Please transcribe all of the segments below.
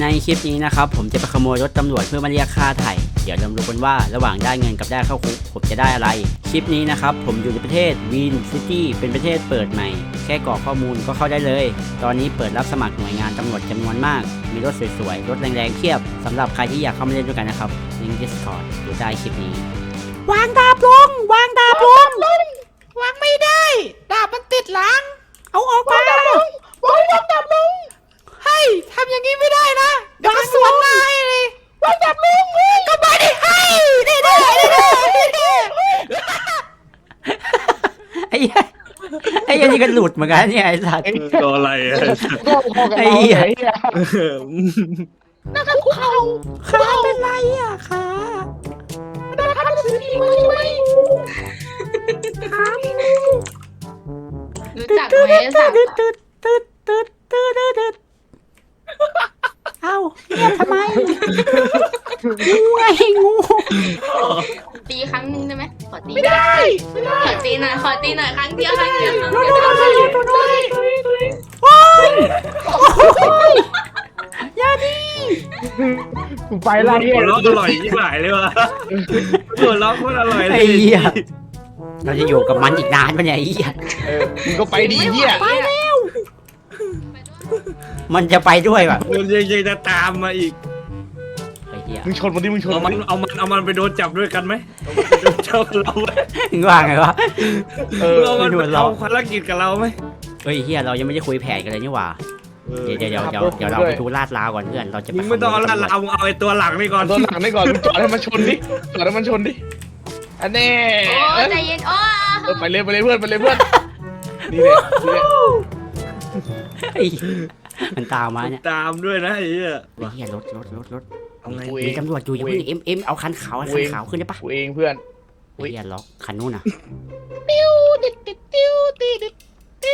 ในคลิปนี้นะครับผมจะไปขโมยรถตำรวจเพื่อมาเรียกค่าไถ่เดี๋ยวเราดูกันว่าระหว่างได้เงินกับได้เข้าคุกผมจะได้อะไร คลิปนี้นะครับผมอยู่ในประเทศวีนซิตี้เป็นประเทศเปิดใหม่ แค่กรอกข้อมูลก็เข้าได้เลย ตอนนี้เปิดรับสมัครหน่วยงานตำรวจจำนวนมาก มีรถสวยๆ รถแรงๆเพียบสำหรับใครที่อยากเข้ามาเล่นด้วยกันนะครับลิงก์ Discord อยู่ใต้คลิปนี้ วางดาบลง วางดาบลง วางไม่ได้ ดาบมันติดหลัง เอาออกมา วางดาบลงวางดาบลง ให้ทำอย่างนี้ไม่ได้นะเดี๋ยวก็สวนนายเลยวางดาบลงก็มาดิให้ได้ได้ได้ได้ไอ้เหี้ยไอ้เหี้ยนี่ก็หลุดเหมือนกันเนี่ยไอ้สัตว์ ตัวอะไรอะไอ้เหี้ยนะครับเขาขาเป็นไรอะขานะครับซื้อดีไหมไหมรู้จักไหมสับตึ๊ดตึ๊ดตึ๊ดตึ๊ดตึ๊ดตึ๊ดเอ้าเงียบทำไม งูไงงูตีครั้งหนึงได้ไหมขอตีไม่ได้ ไม่ได้ ขอตีหน่อย ขอตีหน่อยครั้งเดียวครั้งเดียวครั้งดูเดียวดูดูดูดูดูโอ้ายยาดีไปละหัวเราะอร่อยยิ่งหลายเลยว่ะหัวเราะโคตรอร่อยเลยไอ้เหี้ยเราจะอยู่กับมันอีกนานปะเนี่ยไอ้เหี้ยเออมึงก็ไปดีเหี้ยไปแล้วมันจะไปด้วยแบบมันยังยังจะตามมาอีก เหี้ยมึงชนมันดิมึงชนเอามัมันนเอามันเอามันไปโดนจับด้วยกันไหมเอามันไปโดนจับกับเราไหมมึงว่าไงวะ เออเอามันไปเอาภารกิจกับเราไหมเฮ้ยเฮียเรายังไม่ได้คุยแผนกันเลยนี่หว่าเดี๋ยวเดี๋ยวเดี๋ยวเดี๋ยวเดี๋ยวเราไปดูลาดราวก่อนเพื่อนเราจะไปมึงไม่ต้องเอาลาดเรามึงเอาไอ้ตัวหลังนี่ก่อน ตัวหลังนี่ก่อนมึงจอดให้มันชนดิจอดให้มันชนดิอันแน่โอ้เออใจเย็นโอ้เออไปเลยไปเลยเพื่อนไปเลยเพื่อนนี่เลยนี่เลยไอ้มันตามมาเนี่ยตามด้วยนะไอ้เหี้ยไอ้เฮียรถรถรถรถ เอาไงกูเอมีงตำรวจอยู่อย่าเพิ่งเอ็มเอ็มเอาคันขาวเอาคันขาวขึ้นได้ปะกูเองเพื่อนไอ้เฮียล็อกคันนู้นอะติ้วติดติดติ้วติด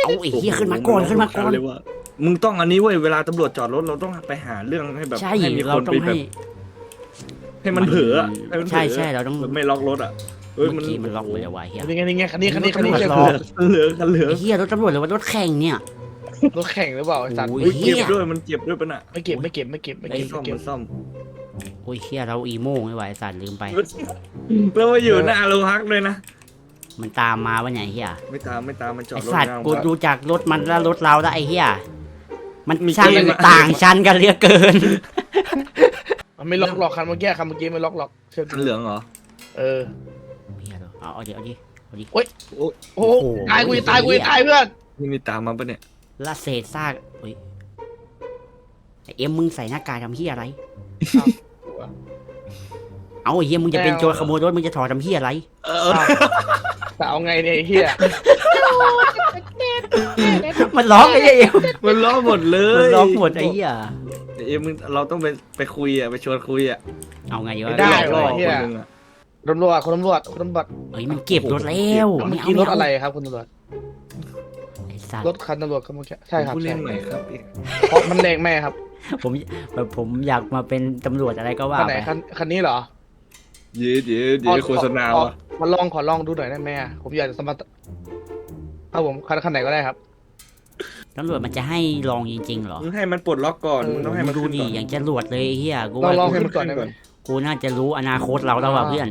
เอาไอ้เฮียขึ้นมาก่อนขึ้นมาก่อน เลยว่ามึงต้องอันนี้เว้ยเวลาตำรวจจอดรถเราต้องไปหาเรื่องให้แบบใช่ให้มีเราคนต้อไปงแบให้ บให้มันเผลออะให้มันเผลอใช่ใช่เราต้อง แบบไม่ล็อกรถอะเอ้ยเมื่มันอกี้มันล็อกไปแล้ววะเฮีย นี่ไงนี่ไงคันนี้คันนี้คันนี้รถ เชื่อรกูอเหลือกันเหลือไอ้เฮียรถตำรวจหรือว่ารถแข่งเนี่ย รถแข่งหรือเปล่าไอ้สัตว์โอ้ เฮ้ยเหี้เจ็ยบด้วยมันเจ็บด้วยปะน่ะไม่เก็บไม่เก็บไม่เก็บไม่มันเก็บซ่อมไม่เก็บมันซ่อม โอ้ยเฮียเราอีโม่ไม่ไหวสัตว์ลืมไป แล้วมาอยู่หน้าโรงพักเลยนะ มันตามมาวะเนี่ยไอ้เฮียไม่ตามไม่ตามมันจอไอดรถสัตว์หน้าโรงกูพัก ดูจากรถมันแล้วรถเราแล้วไอ้เหี้ยมันมีช่างเกมอะ ต่างชั้นกันเหลือเกิน มันไม่ล็อกหรอกคันเมื่อกี้คันเมื่อกี้ไม่ล็อกหรอกเชื่อคักูนเหลืองเหรอ เออเหี้ยเอาเอาดิเอาดิเอาดิโอ้ยโอ้โหโอ้โหตายกูจะตายกูจะตายเพื่อน นี่มีตามมาปะเนี่ยละเศษซากเฮ้ยไอ้เอ็มมึงใส่หน้ากากทำเหี้ยอะไร เอาไอ้เหี้ยมึงจะเป็นโจรขโมยรถมึงจะถอดทำเหี้ยอะไรเออแต่เอาไงเนี่ยไอ้เฮียมันร้องไอ้เหี้ยเอ็มมันล้อหมดเลยมันร้องหมดไอ้เหี้ยเอ็มมึงเราต้องไปไปคุยอะไปชวนคุยอะเอาไงวะไม่ได้หลวะอกเฮียคนนึงอะตำรวจคนตำรวจคนตำรวจเฮ้ยมันเก็บรถแล้วเมื่ไม่อเอากี้รไม่ถเอาอะไรครับคุณตำรวจไอ้สัตรว์ถคันตำรวจครับเมื่อกี้ใช่ครับผู้เล่นใช่ใหม่ครับเพราะมันแรงแม่ครับ ผมแบบผมอยากมาเป็นตำรวจอะไรก็ว่าคันไหนไปคันคันนี้เหรอเดี๋ยวเดี๋ยวเดี๋ยวโฆษณาขอว่ะมาลองขอลองดูหน่อยได้ไหมอะผมอยากจะสมัครครับผมคันคันไหนก็ได้ครับ ตำรวจมันจะให้ลองจริงๆเหรอมึงให้มันปลดล็อกก่อนเออ มึงต้องให้มันดูขึ้นดิก่อนอย่างจะรวดเลยไอ้เฮียกูลองว่าลองกูให้มันก่อนได้ไหม กูน่าจะรู้อนาคตเราแล้วว่ะอ่า เพื่อน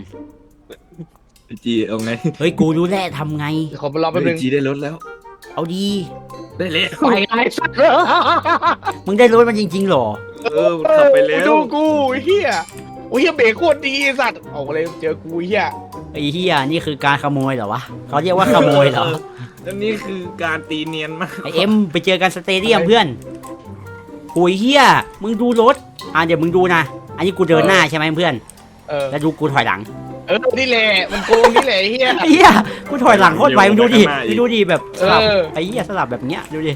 ไอ้จีเอาไงเฮ้ยกูรู้แหละทำไง เดี๋ยวขอไปลองแป๊บนึไอ้งจีได้รถแล้ว เอาดีได้แล้วไปไอ้สัตว์มึงได้รถมันจริงๆเหรอ เออมันขับไปแล้ว ดูกูไอ้เฮียโอ้ยเฮียเบรกโคตรดีไอ้สัตว์ออกเลยเจอกูไอ้เฮียไอ้เฮียนี่คือการขโมยเหรอวะเขาเรียกว่าขโมยเหรออันนี้คือการตีเนียนมากไอเอ็มไปเจอกันสเตเดียมเพื่อนหุยเฮียมึงดูรถอะเดี๋ยวมึงดูนะ อันนี้กูเดินหน้าใช่ไหมเพื่อนเออแล้วดูกูถอยหลัง เออนี่แหละมันโกงนี่แหละไอ้เฮีย ไอ้เฮียกูถอยหลังโคตรไวมึงดูดิมึงดูดิแบบสลับเออ ไอ้เฮียสลับแบบเนี้ยดูดิ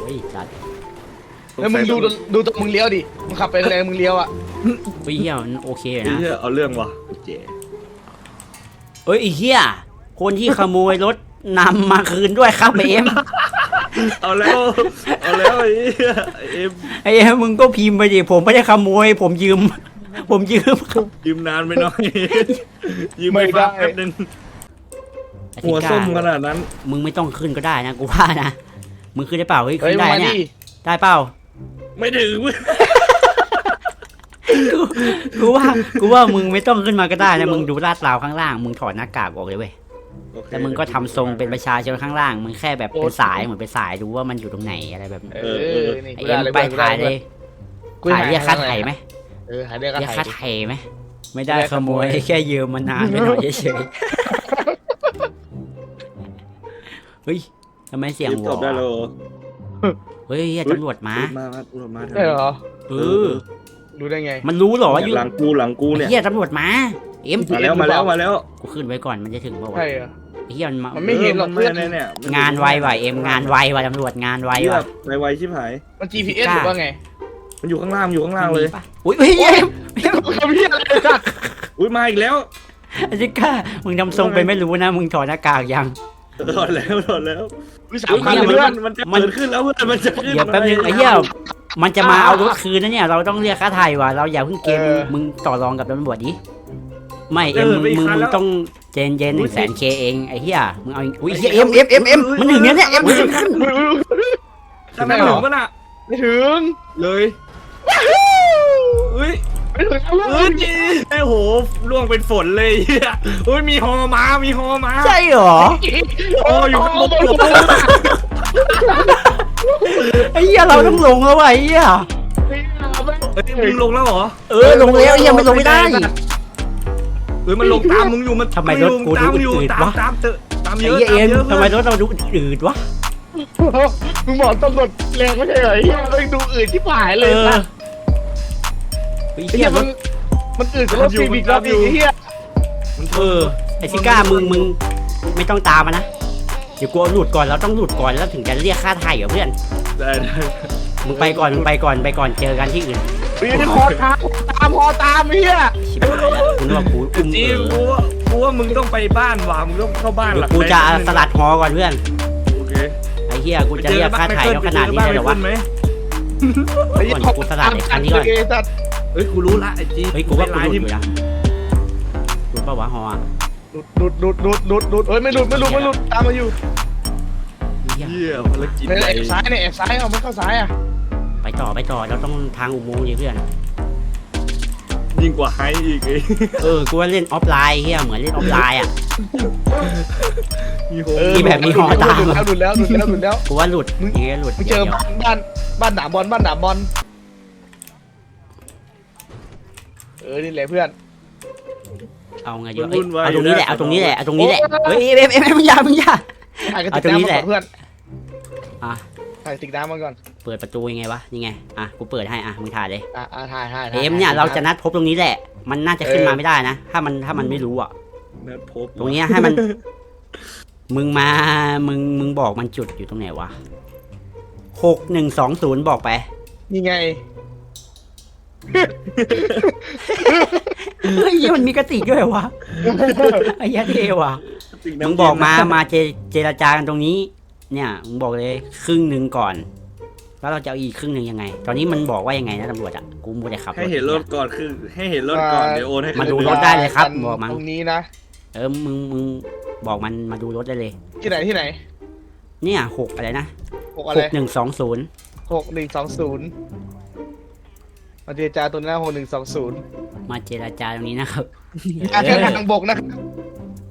โอ้ยจัดแล้วมึงดูดูตรงมึงเลี้ยวดิมึงขับไปแรงมึงเลี้ยวอะเฮ้ยเฮียมันโอเคเลยไอ้นะเหี้ยเอาเรื่องว่ะเจ๊เอ้ยไอ้เฮียคนที่ขโมยรถนำมาคืนด้วยครับไอเอ็มเอาแล้วเอาแล้วไอ้เหี้ยไอ้เอ็มไอ้เอ็มมึงก็พิมพ์ไปดิผมไม่ได้ขโมย ผมยืม ผมยืมยืมนานไปหน่อย ยืมไปฟังแป๊บนึงหัวส้มขนาดนั้น มึงไม่ต้องขึ้นก็ได้นะกูว่านะ มึงขึ้นได้เปล่าเฮ้ยเฮ้ขึ้ยนมึงได้มาเนี่ยดิได้เปล่า ไม่ถึงเว้ย กูกูว่ากูว่ามึงไม่ต้องขึ้นมาก็ได้นะมึงดูลาดราวข้างล่าง มึงถอดหน้ากากออกเลยเว้ยโอเคแล้วมึงก็ทำทรงเป็นประชาชนข้างล่าง มึงแค่แบบเป็นสายเหมือนเป็นสายดูว่ามันอยู่ตรงไหนอะไรแบบนี้เออ นี่ไอกูเอ็ได้มเลยไปกูถ่าได้ยเลยกูถ่ายเรียกค่าไถ่ไหมเออหายเรียกค่าเรียกไถ่ค่าไถ่ไหมไม่ได้ขโมยแค่ยืมมานานไปหน่อยเฉยๆเฮ้ยทำไมเสียงรีบหวตออบได้แล้วเหรอเฮ้ยเหี้ยตำรวจมามามาตำรวจมาได้เหรอเออรู้ได้ไง มันรู้เหรอว่าอยู่หลังกูหลังกูเนี่ยเฮียตำรวจมาเอ็มมาแล้วมาแล้วมาแล้วกูขึ้นไว้ก่อนมันจะถึงเมื่อวะใช่เหรอเฮียมันมามันไม่เห็นหรอกเอเพื่ออนมันเนี่ยเนี่ยงานไวว่ะเอ็มงานไวว่ะตำรวจงานไวเหี้ยว่ะไวไวชิบหายมัน GPS หรือว่าไง มันอยู่ข้างล่างมันอยู่ข้างล่างเลย ปะอุ้ยเฮ้ยเอ็มทำเหี้ยอะไรสัตว์อุ้ยมาอีกแล้วไอ้จิก้ามึงทำทรงเป็นไม่รู้นะ มึงถอดหน้ากากยังถอดแล้วถอดแล้ววิสามพันมัเลยเพื่อนมันจะเปิดขึ้นแล้วเพื่อนมันจะขึ้นเดี๋ยวแป๊บนึงไอ้เหี้ยมันจะมาเอารถคืนนะเนี่ย เราต้องเรียกค่าไถ่ว่ะเราอย่าเพิ่งเกมมึงต่อรองกับตำรวจดิไม่เอ็มมึงมึงมึงต้องเจนเจนหนึ่งแสนเคเองไอ้เหี้ยมึงเอาอุ้ยเหี้ยเอ็มเอ็มเอ็มเอ็มมันถึงเนี้ยเนี่ยเอ็มมันถึงขั้นทำไมถึงมันอะไม่ถึงเลย อุ้ยไม่ถึงเอ้ยโอ้โหล่วงเป็นฝนเลยเหี้ยอุ้ยมีฮอมามีฮอมาใช่เหรอโอ้อยู่ข้างบนหัวไอ้เหี้ยเราต้องลงแล้วว่ะไอ้เหี้ยเฮ้ยมึงลงแล้วเหรอเออลงแล้วไอ้เหี้ยไม่ลงไม่ได้ เฮ้ยมันลงตามมึงอยู่มันทำไมรถกูตามมึงอยู่ดูอืดตามวะ ตามเตอะตามไอ้เยอะเหี้ยตามเอ็มเยอะทำไมรถเราดูอืดวะมึงบอกตำรวจแรงไม่ใช่เหรอเฮียมันดูอื่นที่ผายเลยเออนะ ไอ้ไอ้เหี้เฮียยรมัถนมันอื่นกับรถซีวิกเราอีกไอ้เฮียมันเออไอ้ซิก้ามึงมึงไม่ต้องตามมานะเดี๋ยวกูเอาหลุดก่อนเราต้องหลุดก่อนแล้วถึงจะเรียกค่าไถ่เหรอเพื่อนได้ได้มึงไปก่อนมึงไปก่อนไปก่อนเจอกันที่อื่นปีนี้คอตามตามคอตามไอ้เฮียชิบหายแล้วกูนึกว่ากูอุ้มจีเอกูอว่ากูว่ามึงต้องไปบ้านว่ะมึงต้องเข้าบ้านเดี๋หยลัวงกูจะใดสลัดฮอก่อนเพื่อนโอเคไอ้เหี้ยกูจะเรียกค่าไถ่แล้วขนาดนี้เลยเหรอวะไหมไอ้เฮียก่อนกูสลัดไอ้คันนี้ก่อนไอ้สัตว์ เฮ้ยกูรู้ละไอ้จีเฮ้ยกูว่ากูไลหลุดน์ที่อยู่นะหลุดปะวะฮออะหลุดหลุดหลุดหลุดหลุดเฮ้ยไม่หลุดไม่หลุดไม่หลุดตามมาอยู่เหี้ยเหี้ยภารกิจเนี่ยใหญ่แอบซ้ายเนี่ยแอบซ้ายเอาไม่เข้าซ้ายอะไปต่อไปต่อเราต้องทางอุโมงค์ดิเพื่อน ยิ่งกว่าไฮอีกไอ้เออ กูว่าเล่นออฟไลน์เฮียเหมือนเล่นออฟไลน์อะ มีโฮเออมีแบบมีหอตาม หลุดแล้วหลุดแล้วหลุดแล้วกูว่าหลุดอย่างเงี้ยหลุดมึงเจอดี๋ยวบ้านบ้านหนามบอลบ้านหนามบอล เออนี่แหละเพื่อน เอาไงดีวะเอ้ยเอาตรงนี้แหละเอาตรงนี้แหละ เอาตรงนี้แหละเฮ้ยเอ็มเอ็มเอ็มมึงอย่ามึงอย่า ถ่ายกระเอาติกตรงนี้น้ำแหมาละก่อนเพื่อนอะ ถ่ายกระติกน้ำมาก่อนเปิดประตูยังไงวะนี่ไง อะ กูเปิดให้ อะ มึงถ่ายเลย อะอะถ่ายถ่ายถ่ายเอ็มเนี่ย เราจะนัดพบตรงนี้แหละ มันน่าจะขึ้นมาไม่ได้นะ ถ้ามันถ้ามันไม่รู้อะ นัดพบตรงเนี้ยให้มัน มึงมา มึง มึงบอกมันจุดอยู่ตรงไหนวะหกหนึ่งสองศูนย์บอกไป นี่ไง เฮ้ยมันมีกระติกด้วยเหรอวะไอ้เหี้ยเท่ว่ะสิ่น้ำมึงบอกมาเย็นนะมาเจเจรจากันตรงนี้ เนี่ยมึงบอกเลยครึ่งหนึ่งก่อน แล้วเราจะเอาอีกครึ่งหนึ่งยังไง ตอนนี้มันบอกว่ายังไงนะตำรวจอะกูมัวแต่ขับให้เห็นรถก่อนคือ ให้เห็นรถก่อนเดี๋ยวโอนให้มาดูคืนรถได้เลยครับบอกมันตรงนี้นะเออมึงมึงบอกมันมาดูรถได้เลย ที่ไหนที่ไหน เนี่ยหกอะไรนะหกอะหไรกหนึ่งสองศูนย์หกหนึ่งสองศูนย์ มาเจรจาตัวนี้นะหกหนึ่งสองศูนย์มาเจรจาตรงนี้นะครับอาแค่ทางบกนะ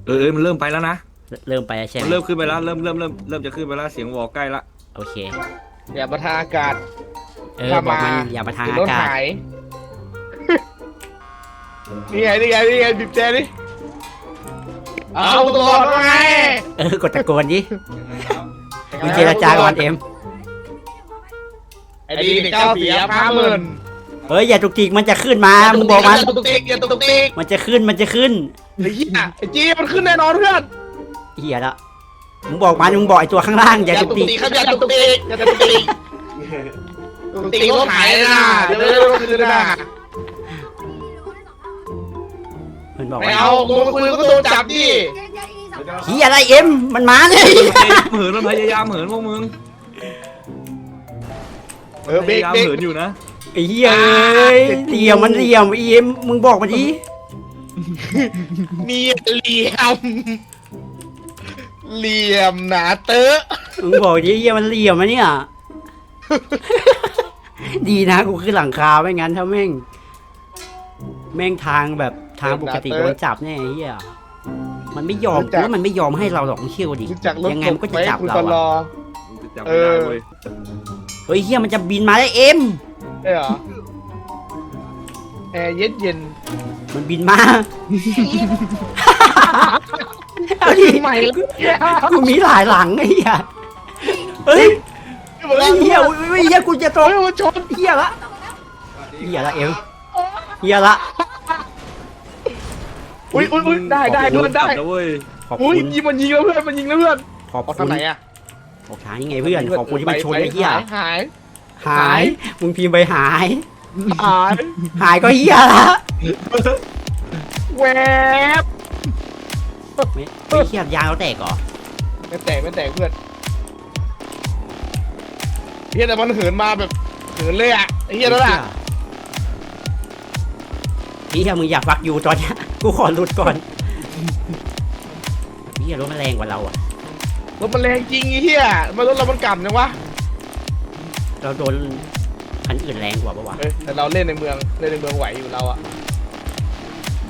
เออเออมันเริ่มไปแล้วนะเริ่มไปแล้วใช่ไหมมันเริ่มขึ้นไปแล้วเริ่มเริ่มเริ่มเริ่มจะขึ้นไปแล้วเสียงวอใกล้ละโอเค อย่ามาทางอากาศเออถ้าบอกมามันอย่ามาทางเดี๋ยวอารถกาศหายนี่ไงนี่ไงนี่ไงบีบแจดิเอาตลอดว่าไงเออกดตะโกนดิมึงเจรจาก่อนเอ็มไอ้ดีเด็กเจ้าเสียห้าหมื่น เฮ้ยอย่าตุกติกมันจะขึ้นมามึงบอกมันอย่าตุกติกอย่าตุกติกมันจะขึ้นมันจะขึ้นไอ้เหี้ยไอ้จีมันขึ้นแน่นอนเพื่อนเฮียละมึงบอกมันมึงบอกไอตัวข้างล่างอย่าตุกติกครับอย่าตุกติกอย่าตุกติกตุกติกรถหายเลยนะเดี๋ยวรถคืนเลยนะมันบอกไม่ว่าเอากูมาคุยก็โดนจับดิเฮียอะไรเอ็มมันมาเลยเหินมันพยายามเหินพวกมึงเออเบรพกยายามเบรก เหินอยู่นะ ไอ้เฮียเอ้ยเหลี่ยมมันเหลี่ยมไอเอ็มมึงบอกมาดิมีเหลี่ยม เหลี่ยมหนาเตอะมึงบอกดิเฮียมันเหลี่ยมมาเนี่ย ดีนะกูขึ้นหลังคาไม่งั้นถ้าแม่ง แม่งทางแบบทางปกติโดนจับแน่ไอ้เหี้ยมันไม่ยอมรู้จักว่ามันไม่ยอมให้เราหรอกเชื่อกูดิรู้จักรถยังไงมันก็จะตจับคุณเราตลอะอมันจะจับไม่ได้เว้ย เฮ้ยเหี้ยมันจะบินมาได้เอ็ม ใช่เหรอแอร์เย็นเย็นมันบินมา เอาดิใหม่เลยเนี่ยกูมีหลายหลังไอ้เหี้ยเฮ้ยไอ้เหี้ยอุ้ยอุ้ยเหี้ยกูจะตกเฮ้ยมันชนเหี้ยละเหี้ยละเอ็มเหี้ยละ อุ้ยอุ้ยอุ้ยได้ได้เพื่อนได้จับแล้วเว้ยขอบอุ้ยคุณยิงมันยิงแล้วเพื่อนมันยิงแล้วเพื่อนขอบเอาคุทางณไหนอะออกทางนี้ไงเพื่อนขอบคุณที่มันชนไอ้เหี้ยหายหาย หาย มึงพิมพ์ไปหาย หายหายก็เหี้ยละแวบไม่ไม่เหี้ยยางเราแตกเหรอไม่แตกไม่แตกเพื่อนเฮียแต่มันเหินมาแบบเหินเลยอะไอ้เฮียนั่นแหละเหี้ยมึงอยากฟักอยู่ตอนเนี้ยกูขอหลุดก่อนเหี้ยรถมันแรงกว่าเราอะรถมันแรงจริงไอ้เฮียมันรถเรามันกำยังวะ เราโดนคันอื่นแรงกว่าปะวะเอ้ยแต่เราเล่นในเมืองเล่นในเมืองไหวอยู่เราอะ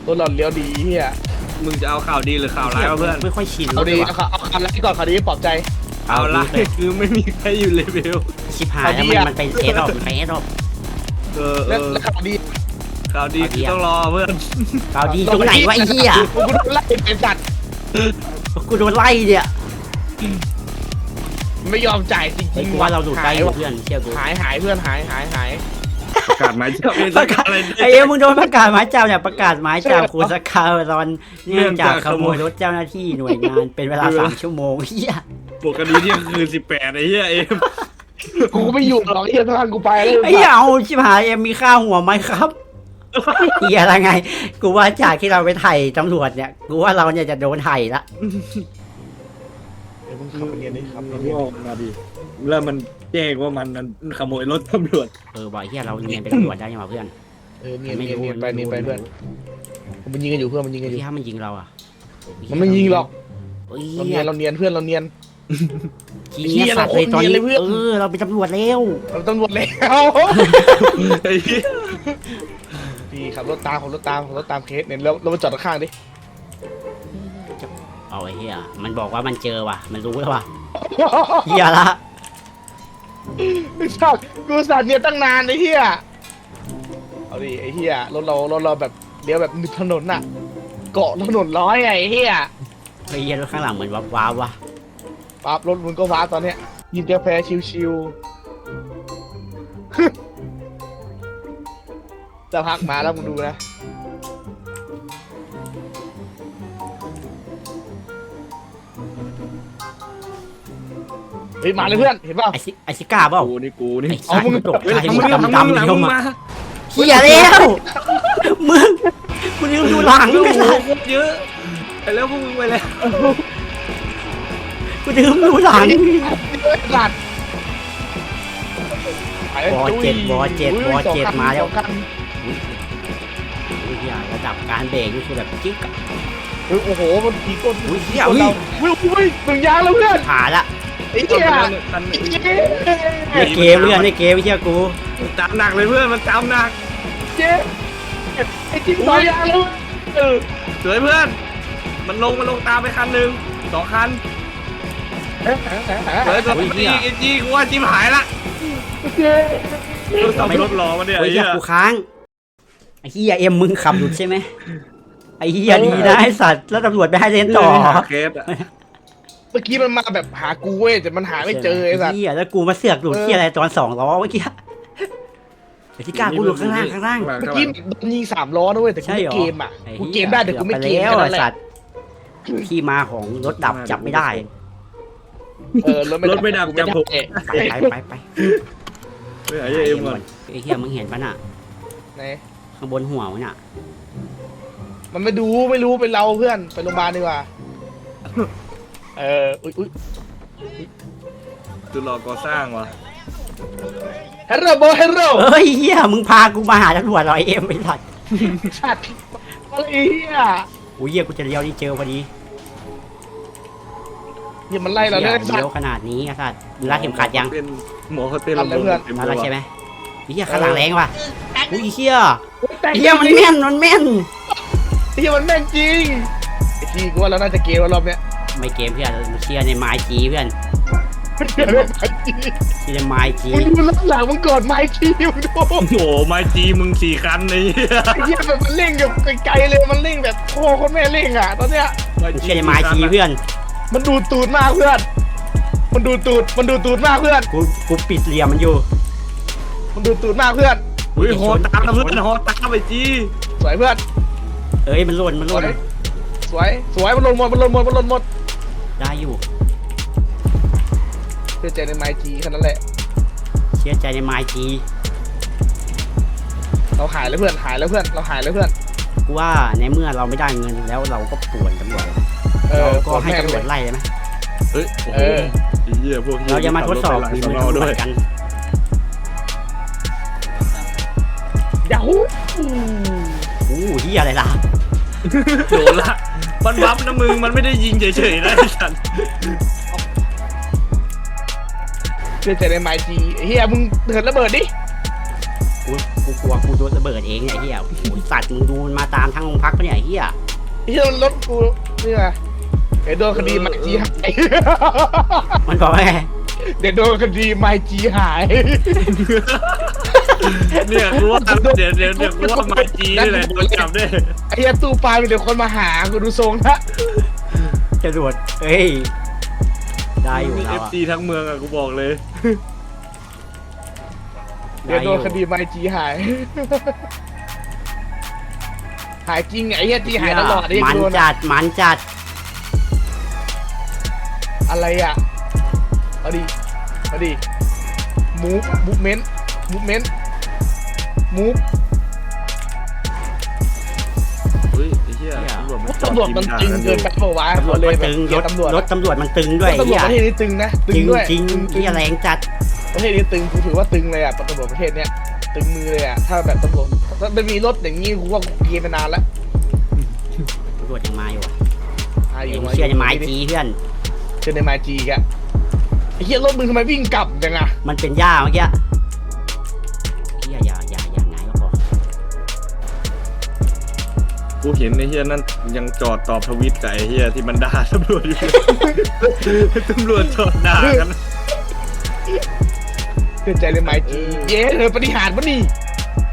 รถเราเลี้ยวดีเฮียมึงจะเอาข่าวดีหรือข่าวร้ายวะเพื่อน ไม่ค่อยชินเอาดีด้วยเอาเอาคันแรกก่อนคันนี้ปลอบใจข่าวร้ายคือไม่มีใครอยู่เลเวล ชิบหายแล้วมันมันเป็นเอสออกมันเป็นเอสออกเออเอแล้วอแล้วข่าวดีข่าวดีคือต้องรอเพื่อนเกาดีตรงไหนวะไอ้เหี้ยกูโดนไล่เป็นสัตว์กูโดนไล่เนี่ย ไม่ยอมจ่ายจริงไอ้ยๆกูว่าเราหลุดได้หายอยู่ว่ะเพื่อนเชื่อกูหายหายเพื่อนหายหายหายประกาศหมายจับประกาศอะไรไอ้เอ็มมึงโดนประกาศหมายจับเนี่ยประกาศหมายจับครูสกาวรอนเนื่องจากขโมยรถเจ้าหน้าที่หน่วยงานเป็นเวลาสามชั่วโมงเฮียปกติเที่ยงคืนสิบแปดไอ้เหี้ยเอ็มกูไม่อยู่หรอกเฮียทางกูไปเลยไอ้เหี้ยเอาชิบหายเอ็มมีค่าหัวไหมครับเฮียอะไรไง กูว่าจากที่เราไปไถ่ตำรวจเนี่ย กูว่าเราเนี่ยจะโดนไถ่ละเดี๋ยวมึงขับเรียนดิขับมึงเรียนออกมาดิแล้วมันแจ้งว่ามันนั้นขโมยรถตำรวจเออบอกไอ้เฮียเราเนียนเป็นตำรวจได้ยังไงเพื่อนเออเนียนเนียนเนียนไปเนียนไปเพื่อนมันยิงกันอยู่เพื่อนมันยิงไอ้กันอยู่เฮียมันยิงเราอะมันไม่ยิงหรอกเฮ้ยเราเนียนเราเนียนเพื่อนเราเนียนทีเนี้ยสัตว์เลยตอนนี้เนียนเลยเพื่อน เออเราเป็นตำรวจแล้วเราตำรวจแล้วไอ้เหี้ยพี่ขับรถตามขับรถตามขับรถตามเคสเนี่ยเราเรามาจอดข้างๆดิ เอาไอ้เฮียมันบอกว่ามันเจอว่ะ มันรู้แล้วว่ะเฮียละไม่ชอบกูสัตว์เนี่ยตั้งนานไอ้เหี้ยเอาดิไอ้เหี้ยรถเรารถเราแบบเลี้ยวแบบมิดถนนน่ะ เกาะถนนร้อยไงไอ้เหี้ยไอ้เฮียรถข้างหลังเหมือนว้าวว้าวว่ะปั๊บรถมึงก็ว้าตอนเนี้ยยินกาแฟชิวๆจะพักมาแล้วมึงดูนะ ฮ้ยมาเลยเพื่อนเห็นเปล่าไอซิไอซิก้าเปล่ากูนี่กูนี่ไอสัตว์เอามึงมึงตกเฮ้ยใจทำมึมึงงทำดำมึงดำหลังเดียวมึงมามาเฮียแล้วมึงกูลืมดูหลังลูกไอ้โหสัตว์เยอะไปแล้วพวกมึงไปแล้วกูลืมดูหลังสัตว์วอเจ็ดวอเจ็ดวอเจ็ดมาแล้วสองคันอุ้ยเฮียระดับการเบรกนี่คือแบบจิ๊กอะเฮ้ยโอ้โหมันผีก้นอุ้ยเฮียคนอุ้ยเราอุ้ยอุ้ยหนึ่งยางแล้วเพื่อนผ่านละ ไอ้เหี้ยคันหนึ่งในเกมเพื่อนในเกมเฮียกูจำหนักเลยเพื่อนมันจำหนักเจ๊ไอ้จิ๊บสองยางแล้วเออสวยเพื่อน มันลงมันลงตามไปคันหนึ่งสองคันเฮ้ยเฮ้ยตัวอีกอีกจีกูว่าจิมหายละเจ๊รถขับรถรอมาเนี่ยเฮ้ไอ้ยเฮีเหี้ยยกูค้างไอ้เฮียเอ็มมึงขับหลุดใช่ไหมไอ้เฮียดีนะไอ้สัตว์แล้วตำรวจไม่ให้เล่นต่อหาเคสอะเมื่อกี้มันมาแบบหากูเว้ยแต่มันหาไม่เจอไอ้สัตว์เฮียแล้วกูมาเสือกหลุดเออเฮียอะไรตอนสองล้อเมื่อกี้ไอ้ที่กล้ากูหลุดข้างล่างข้างล่างเมื่อกี้โดนยิงสามล้อนะเว้ยแต่กูใช่ไม่เหรอเกมอะไอ้กูหี้ยเกมได้แต่กูไม่เกมกือบไปแล้วแค่นั้นแหละไอ้สัตว์ที่มาของรถดับจับไม่ได้เออรถรถไม่ดับจับผมไปไปไปไปไปหาเอ็มก่อนไอ้เฮียมึงเห็นปะน่ะไหนข้างบนหัวมึงน่ะมันไม่ดูไม่รู้เป็นเราเพื่อนไปโรงพยาบาลดีกว่า เอออุ้ยอุ้ยคือรอก่อสร้างวะเฮลโลโบเฮลโลเอ้ยเฮียมึงพากูมาหาตำรวจเหรอไอเอ็มไอ้สัตว์สัตว์อะไรเหี้ยโอ้ยเฮียกูจะเลี้ยวนี่เจอพอดีเหี้ยมันไล่เราเฮีเนี่ยยสัตเลี้ยวว์ ขนาดนี้ไอ้สัตว์มึงรัดเข็มขัดยังเป็นหมอเขาเต้นทำอะไรเพื่อนต็มรัดเลแล้วยใช่ไหมไอ้เฮียข้างหลังแรงว่ะกักอุ้ยเฮียแต่งเฮียมันแม่นมันแม่น เฮียมันแม่งจริงไอ้ทีกูว่าเราน่าจะเกมว่ารอบเนี้ย ไม่เกมเพื่อนเราเชียร์ในไม้จีเพื่อนเดี๋ยวเล่นไม้จีเชียร์ในไม้จีมึงดูลักหลังมึงกอดไม้จีมึงดูโอ้โหไม้จีมึงสี่คันไอ้เหี้ยไอ้เฮียแบบมันเร่งแบบไกลๆเลยมันเร่งแบบโคคนแม่เร่งอะตอนเนี้ยเชียร์ในไม้จีเพื่อน มันดูตูดมากเพื่อน มันดูตูดมันดูตูดมากเพื่อนกูกูปิดเหลี่ยมมันอยู่ มันดูตูดมากเพื่อนเฮ้ยโหตามนะเพื่อนโหตามไอ้จีสวยเพื่อนเอ้ยมันหล่นมันหสล่วนยสวย สวย มันลงหมด มันลงหมด มันลงหมดได้ อยู่ เชื่อใจในไม้จีแค่นั้นแหละ เชื่อใจในไม้จีเราหายแล้วเพื่อนหายแล้วเพื่อนเราหายแล้วเพื่อนกูว่าในเมื่อเราไม่ได้เงินแล้วเราก็ป่วนตำรวจเออเราก็ให้แม่งตำรเลวจยไล่เลยไหมเฮ้ยโอ้โหเออไอ้เหี้ยพวกหี้เราจะมาทดสอบขัฝีรถมือไปหลังสำตำรเนาวด้จวยกันยาฮูอู้เฮียอะไรล่ะโดนละมันวับนะมึงมันไม่ได้ยิงเฉยๆนะไอ้สัตว์ เชื่อใจในไม้จีไอ้เฮียมึงเถิดระเบิดดิกูกูกลัวกูโดนระเบิดเองเนี่ยไอ้เฮียโอ้โหสัตว์มึงดูมันมาตามทั้งโรงพักปะเนี่ยไอ้เฮียไอ้เฮียมันรถกูนี่ไงเดี๋ยวโดนคดีไม้จีหายมันบอกว่าไงเดี๋ยวโดนคดีไม้จีหายเนี่ยกูว่าเดี๋ยวเดี๋ยวเดี๋ยวกูว่าไม้จีนี่แหละโดนจับได้ไอ้เฮียตู้ปลามีแต่คนมาหากูดูทรงนะ จรวดเอ้ย ได้อยู่มีแล้เอวฟอะซีทั้งเมืองอะกูบอกเลย เดี๋ยวโดนคดีไม้จีหาย หายจริงไอ้เฮียจีหายตลอดนี่มันกูโดนจัด มันจัด อะไรอะเอาดิเอาดิมูฟมูฟเมนต์มูฟเมนต์มูฟเฮ้ยไอ้เหี้ยตำรวจมันตำรวจมันตึงเกินไปเปล่าวะตำรวจเลมัยนแบบตึงเกลีรยดถตำรวจรถตำรวจมันตึงด้วยตำรวจเฮียประเทศนี้ตึงนะตึจงริงด้วยจริงตึงเฮียแรงจัดประเทศนี้ตึงกูถือว่าตึงเลยอะตำรวจประเทศเนี้ยตึงมือเลยอะถ้าแบบตำรวจถ้าไม่มีรถอย่างงี้กูว่ากูเกมไปนานแล้วตำรวจยังมาอยู่อะอาเอ็ยุงเชื่อในไม้จีเพื่อนเชื่อในไม้จีกะไอ้เหี้ยรถมึงทำไมวิ่งกลับจังอะมันเป็นหญ้าเมื่อกี้ กูเห็นไอ้เหี้ยนั่นยังจอดตอบทวิตกับไอ้เหี้ยที่มันด่าตำรวจอยู่ ตำรวจจอดด่ากันเชื่อใจในไม้จีเย้เธอปฏิหารปะนี่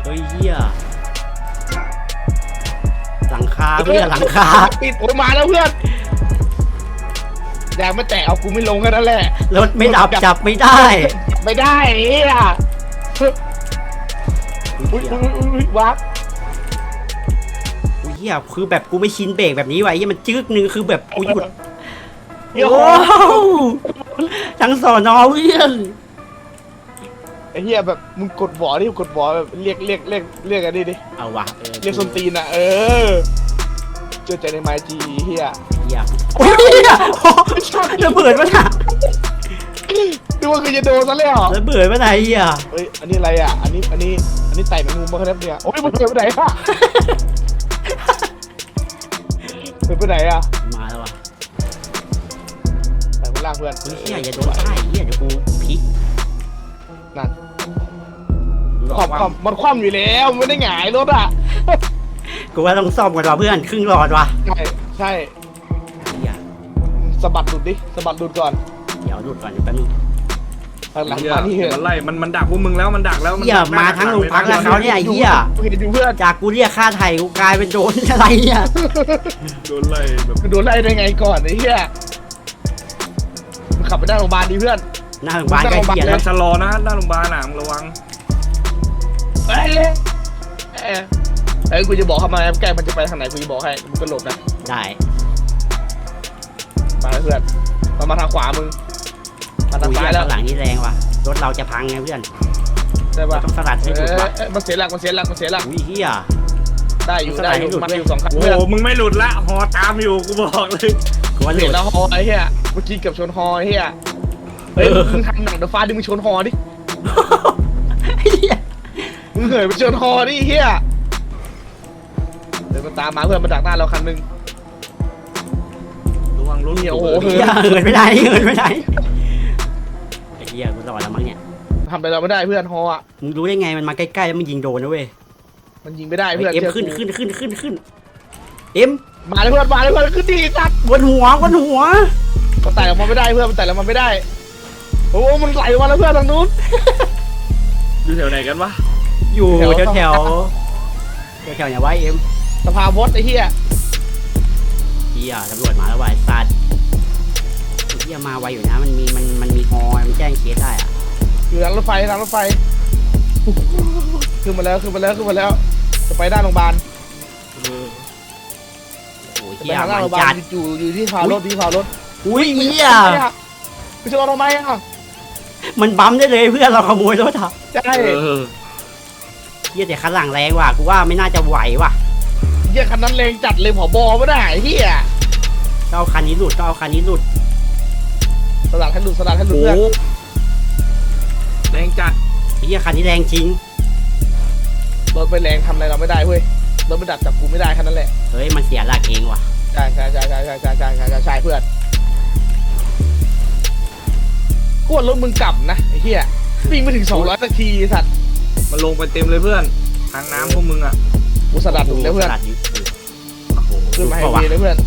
เฮ้ยเฮียหลังคาเพื่อนหลังคาปิดโอ้ยมาแล้วเพื่อนอยากมาแตะเอากูไม่ลงแค่นั้นแหละ รถไม่ดับจับไม่ได้ไม่ได้ไอ้เหี้ยอุ้ยอุ้ยอุ้ยอุ้ยวับอุ้ยเฮียคือแบบกูไม่ชินเบรกแบบนี้ไว้เฮียมันจึ๊กนึงคือแบบกูหยุดเดี๋ยวโอ้โหทั้งสอนอเพื่อนไอ้เหี้ยแบบมึงกดบอดิกดบอแบบเรียกเรียกเรียกเรียกกันดิดิเอาวะออเรียกส้นตีนอะเออเชื่อใจในไม้จีเหี้ยเฮียโอ้ยเฮียโอ้ระเบิดวะน่ะดูว่าคือจะโดนซะแล้วระเบิดวะน่ะเฮียเฮ้ยอันนี้อะไรอะอันนี้อันนี้อันนี้ไต่แมงมุมมาครับเนี่ยโอ้ยมันเดินไปไหนอะเดิน ไปไหนอะมาแล้ววะไปข้างล่างเพื่อนเฮ้ยเฮียอย่าโดนใต้เฮียเดี๋ยวกูพลิกนั่นความความมันคว่ำอยู่แล้วมันไม่ได้หงายรถอะกูว่าต้องซ่อมกันว่ะเพื่อนครึ่งหลอดว่ะใช่ใช่เฮียสะบัดหลุดดิสะบัดหลุดก่อนเดี๋ยวหลุดก่อนเดี๋ยวแป๊บนึง ทางหลังเหี้ยมานี่เหรมันอไล่มันมันดักพวกมึงแล้วมันดักแล้วมันเฮียดักหน้มาทั้งโรงพักแล้วเขาเนี่ยไอ้เฮียเห็นอยู่เพื่อนจากกูเรียกค่าไถ่กูกลายเป็นโดนอะไรเนี่ยโดนไล่แบบโดนไล่ได้ไงก่อนไอ้เหี้ยมึงขับไปด้านโรงพยาบาลดิเพื่อนหน้าโรงพยาบาลใกล้เคียงมัแล้วนชะลอนะหน้าโรงพยาบาลน่ะมึงระวังเอ้ยเอ้ยเอ้ยกูจะบอกเขามาแกล้งมันจะไปทางไหนกูจะบอกให้มึงก็หลบนะได้มาแล้วเพื่อนมันมาทางขวามึง มาทางกูซ้าเรียยกแล้วข้างหลังนี่แรงว่ะ รถเราจะพังไงเพื่อนใช่เราปะต้องสลัดให้เอ้หยุดว่ะยเอ้ยมันเสียหลักมันเสียหลักมันเสียหลักอุ้ยเฮีย ได้อยู่มันสได้ลายอให้ยู่หลุดมันเว้ยอยู่สองคันโอ้เพื่อนโหมึงไม่หลุดละฮอตามอยู่กูบอกเลยกูว่าหลุเห็ดนแล้วฮอไอ้เหี้ยเมื่อกี้เกือบชนฮอไอ้เหี้ยเฮ้ยเออมึงทำหนังเดอะฟ้าดิมึงชนฮอดิเฮียมึงเหยไปชนฮอดิไอ้เหี้ยเดี๋ยวมันตามมาเพื่อนมาดักหน้าเราคันหนึง ระวังรถเนี่ยโอ้โหเฮียเหินไม่ได้เหินไม่ได้ไอ้ เฮียกูรอดแล้วมั้งเนี่ยทำอะไรเราไม่ได้เพื่อนฮออะมึงรู้ได้ไงมันมาใกล้ๆแล้วมันยิงโดนนะเว้ยมันยิงไม่ได้เพื่อนเอ็มชื่ขึ้นกูขึ้นขึ้นขึ้นขึ้นเอ็มมาเลยเพื่อนมาเลยเพื่อนขึ้นดีสัตว์บนหัวบนหัวมันไต่ออกมาไม่ได้เพื่อนมันไต่ออกมาไม่ได้ โอ้มันไหลมาแล้วเพื่อนทางนู้นอยู่แถวไหนกันวะอยู่แถวแถวแถวแถวแถวไหนวะเอ็มสภาวดไอ้เหี้ยเฮียตำรวจมาแล้ววายสัตว์ เฮียมาไวอยู่นะ มันมีมันมันมีฮอมันแจ้งเคสได้อะอยู่หลังรถไฟหลังรถไฟขึ้นมาแล้วขึ้นมาแล้วขึ้นมาแล้ว จะไปหน้านโรงพยาบาลเออโอ้ยจะเฮีไปยทางหน้ามัโรงพยาบาจัลอยู่อยู่ที่พารถที่พารถอุ้ยเฮียไปชนเราทำไมอะมันบัมได้เลยเพื่อนเราขโมยรถอะใช่เออเฮียแต่คันหลังแรงว่ะกูว่าไม่น่าจะไหวว่ะเหี้ยคันนั้นแรงจัดเลยผอบอไม่ได้ไอ้เหี้ยก็เอาคันนี้หลุดก็เอาคันนี้หลุด สลัดให้หลุดสลัดให้หลุดโอ้เพื่อนโหแรงจัดเฮียคันนี้แรงจริง รถไปแรงทำอะไรเราไม่ได้เว้ยรถไปดับจับกูไม่ได้แค่นั้นแหละเฮ้ย มันเสียหลักเองว่ะ ใช่ใช่ใช่ใช่ใช่ใช่ใช่ใช่ใช่ใช่เพื่อนกูว่ารถมึงกลับนะไอ้เหี้ยวิ่งไม่ถึง200นาทีไอ้สัตว์มันลงไปเต็มเลยเพื่อน ทางน้ำพวกมึงอะกูสลัดหลุดแล้วเพื่อนสลัดอยู่ โอ้โหขึ้นมาให้หลุดปะวะดีเลยเพื่อน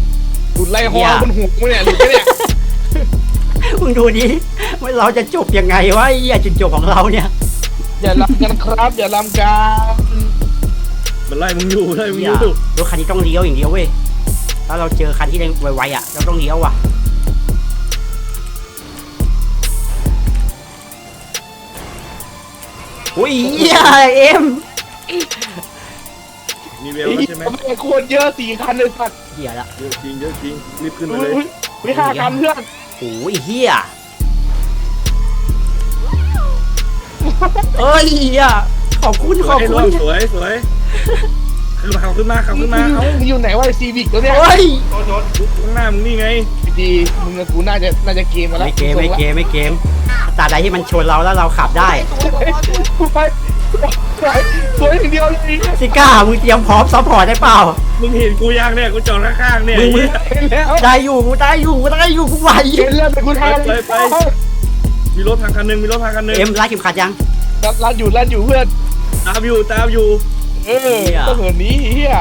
หลุดไล่คเหี้อยบนหัวกูเนี่ยหลุดไปเนี่ย มึงดูดิว่าเราจะจบยังไงวะไอ้เฮียจุดจบของเราเนี่ยอย่าลำกันครับ อย่าลำกันมันไล่มึงอยู่ไล่มึงเฮีอยยู่รถคันนี้ต้องเลี้ยวอย่างเดียวเว้ยถ้าเราเจอคันที่แรงไวๆอะเราต้องเลี้ยวว่ะอุ้ยเฮียเอ็มมีเวไอ้ลแล้วเหี้ยใช่ไหมแม่งโคตรเยอะสี่คันเลยสัตว์เฮียละเยอะจริงเยอะจริงรีบขึ้นไปอุ้เลยยอุ้ยห้าคันเพื่อน โอ้ยเฮียเอ้ยเฮียขอบคุณขอบคุณสวยสวย ขึ้นมาขับขึ้นมาขับขึ้นมาเอ้ามึงอยู่ไหนวะซีวิกตัวเนี้ยเฮ้ยข้างหน้ามึงนี่ไงดีมึงกับกูน่าจะน่าจะเกมมาแล้วไม่เกมไม่เกมไม่เกมตราบใดที่มันชนเราแล้วเราขับได้ไปสวยสวยอย่างเดียวจริงซิก้ามึงเตรียมพร้อมซัพพอร์ตได้เปล่า มึงเห็นกูยังเนี่ยกูจอดข้างๆเนี่ยมึงมึงเห็นแล้วได้อยู่กูได้อยู่กูได้อยู่กูไหวเห็นแล้วแต่กูทายไปไปมีรถทางคันหนึงมีรถทางคันหนึงเอ็มรัดเข็มขัดยังรัดรัดอยู่รัดอยู่เพื่อนตามอยู่ตามอยู่ เออต้องเหินนี้เฮีย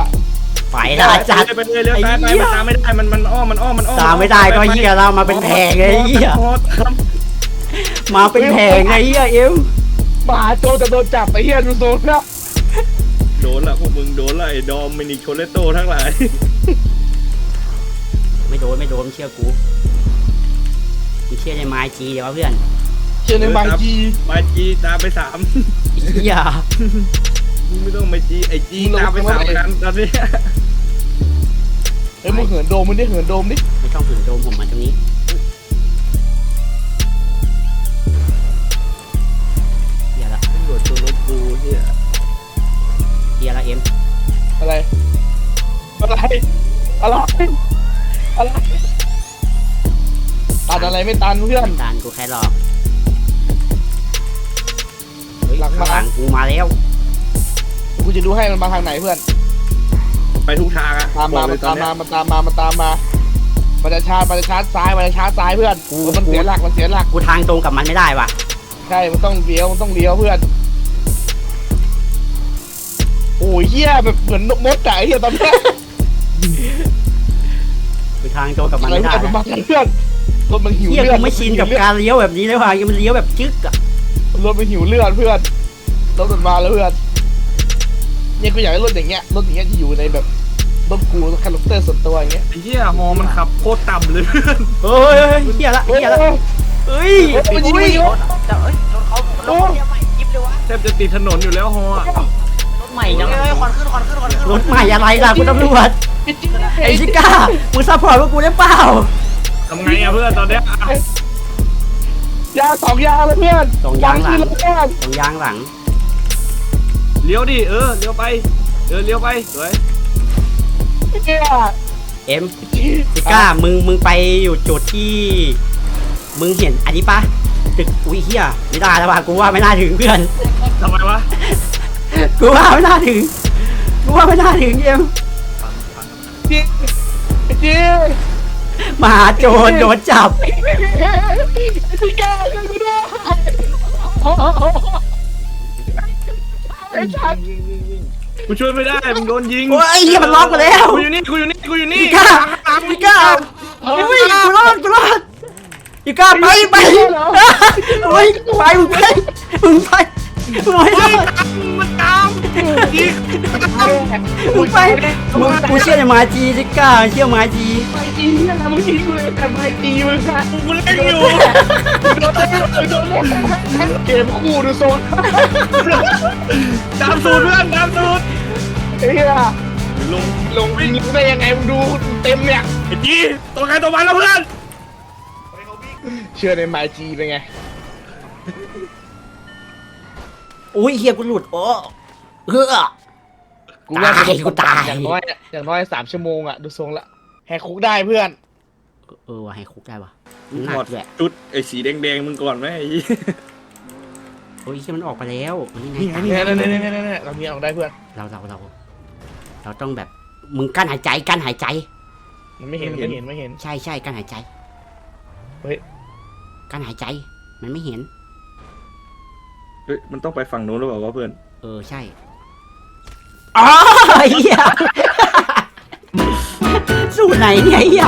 ไปได้จัดไปเลยเลี้ยวซ้ายไปมันตามไม่ได้มันมันอ้อมมันอ้อมมันอ้อมตามไม่ได้ก็เฮียเรามาเป็นแผงไงเฮียอ๋อตามมาเป็นแผงไงเฮียเอ็มมหาโจรจะโดนจับไปเฮียดูโซนนะโดนละพวกมึงโดนละไอ้ดอมมินิกโชเลโตทั้งหลายไม่โดนไม่โดนเชื่อกูมึงเชื่อในไม้จีเดี๋ยวะเพื่อนเชียร์ในบางจีมาจีตามไปสามเฮียมึ งไม่ต้องมาจีไอจีตามไปสามคันตอนนี้เอ้ยมึงเหินโดมมึงได้เหินโดมดิไม่ต้องฝืนโดมผมมาตรงนี้เฮียละตำรวจชนรถกูเฮียเฮียละเอ็มอะไรอะไรอะไรอะไรตัดอะไรไม่ตันเพื่อนตานกูแค่หลอกเฮ้ยหลังมา ข้างหลังกูมาแล้วกู จะดูให้มันมาทางไหนเพื่อน ไปทุกทางอะตามมาบอกเลมันยตอตานมเนี้มายมันตามมามันตามมามันจะชาร์จมันจะชาร์จซ้ายมันจะชาร์จซ้ายเพื่อนเออมันเสียหลักมันเสียหลัก กูทางตรงกับมันไม่ได้ว่ะ ใช่ มันต้องเลี้ยว มันต้องเลี้ยวเพื่อน โอ้ยเหี้ยแบบเหมือนมดอะไอ้เหี้ยตอนเนี้ยกูทางตรงกับมันอะไรไม่เพื่ได้อนมันว่ะมากันเพื่อนรถมันหิวเฮียเลือกูดไม่ชินกับการเลี้ยวแบบนี้เลยว่ะยังมันเลี้ยวแบบจึ๊กอะรถมันหิวเลือดเพื่อนรถมันมาแล้วเพื่อน เนี่ยกูอยากให้รถอย่างเงี้ยรถอย่างเงี้ยจะอยู่ในแบบรถกูคาแรคเตอร์ส่วนตัวอย่างเงี้ยไอ้เหี้ยฮอมันขับโคตรต่ำเลย เฮ้ยเฮ้ยเฮียละโอ้ยเฮียละเฮ้ยโอ้ยมันยิงอุ้ไม่ยเยอะแต่เอ้ยรถเขารถเขาเรียกใหม่ยิบเลยวะแทบจะติดถนนอยู่แล้วฮออะรถใหม่จังเลยควันขึ้นควันขึ้นควันขึ้นรถใหม่อะไรล่ะคุณตำรวจไอ้ซิก้ามึงซัพพอร์ตพวกกูได้เปล่าทำไงอะเพื่อนตอนเนี้ยอะยางสองยางเลยเพื่อนสองยางหลังขึ้นแล้วเพื่อนตรงยางหลัง เลี้ยวดิเออเลี้ยวไปเออเลี้ยวไปสวยเนี่ยเอ็มซิก้ามึงมึงไปอยู่จุดที่ มึงเห็นอันนี้ปะตึกอุ้ยเฮียไม่ได้แล้วว่ะกูว่าไม่น่าถึงเพื่อนทำไมวะกูว่าไม่น่าถึงกูว่าไม่น่าถึงเอ็มจีจีมหาโจรโดนจับจีแกช่วยกูด้วย ไอ้ชัดกูช่วยไม่ได้มึงโดนยิงโอ้ยเหี้ยมันล็อกมาแล้วกูอยู่นี่กูอยู่นี่กูอยู่นี่อีก้าอีก้าเฮ้ยกูรอดกูรอดอีก้าไปไปเฮ้ยไปมึงไปมึงไป มึงไม่รอดมันตามยิงมึงไปมึงกูเชื่อในไม้จีสิก้าเชื่อไม้จีไม้จีเนี่ยนะมึงยิงกูเลยแต่ไม้จีมึงอะกูเล่นอยู่โดนเลยโดนเลยเกมคู่ดูโซนตามสูตรเพื่อนตามสูตรไอ้เหี้ยลงลงยิงได้ยังไงมึงดูเต็มเนี่ยไอ้จีตัวใครตัวมันแล้วเพื่อนเชื่อในไม้จีเป็นไง อุ้ยเฮียกูหลุดโอ้เฮ้อกูว่าตายกูตาย อย่างน้อยอะอย่างน้อยสามชั่วโมงอะดูทรงละแหกคุกได้เพื่อน เออว่ะให้คุกได้ว่ะมึงหนัถอดกด้วยชุดไอ้สีแดงๆมึงก่อนไหมไอ้โอ้ยเฮียมันออกไปแล้วนี่ไงเนี่ยเนี่ยเนี่ยเนี่ยเนี่ยเรามีออกได้เพื่อน เราเราเรา เราต้องแบบมึงกั้นหายใจกั้นหายใจ มันไม่เห็นไม่เห็นไม่เห็น ใช่ใช่กั้นหายใจเฮ้ย กั้นหายใจ มันไม่เห็น เฮ้ยมันต้องไปฝั่งนู้นหรือเปล่าวะเพื่อน เออ ใช่อ๋อเฮียสูตรไหนเนี่ยเฮีย